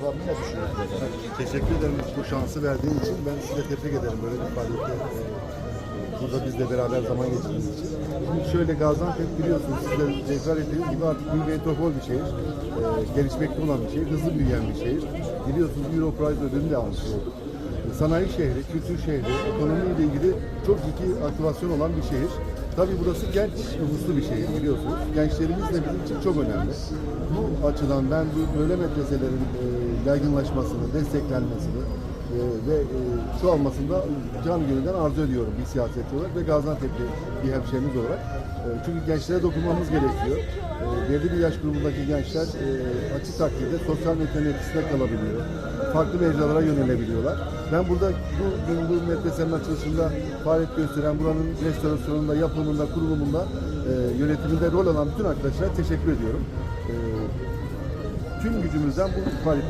programı ne düşünüyorsunuz? Teşekkür ederim bu şansı verdiğin için. Ben size tebrik ederim böyle bir faaliyette. e, Burada bizle beraber zaman geçirdiğiniz için. Şimdi şöyle Gaziantep biliyorsunuz siz de tekrar ettiğiniz gibi artık bir metropol bir şehir. E, gelişmekte olan bir şehir, hızlı büyüyen bir şehir. Biliyorsunuz Europrize ödülünü de almış olduk. Sanayi şehri, kültür şehri, ekonomiyle ilgili çok ciddi aktivasyon olan bir şehir. Tabii burası genç nüfuslu bir şehir biliyorsunuz. Gençlerimiz de bizim için çok önemli. Bu açıdan ben bu böyle medreselerin e, yaygınlaşmasını, desteklenmesini ve e, çoğalmasında can gönülden arzu ediyorum bir siyasetçi olarak ve Gaziantep'li bir hemşehrimiz olarak. E, çünkü gençlere dokunmamız gerekiyor. E, belli bir yaş grubundaki gençler e, açık takdirde sosyal medyanın etkisinde kalabiliyor. Farklı mecralara yönelebiliyorlar. Ben burada bu, bu, bu medresenin açılışında faaliyet gösteren, buranın restorasyonunda, yapımında, kurulumunda, e, yönetiminde rol alan bütün arkadaşlara teşekkür ediyorum. Tüm gücümüzden bu faaliyete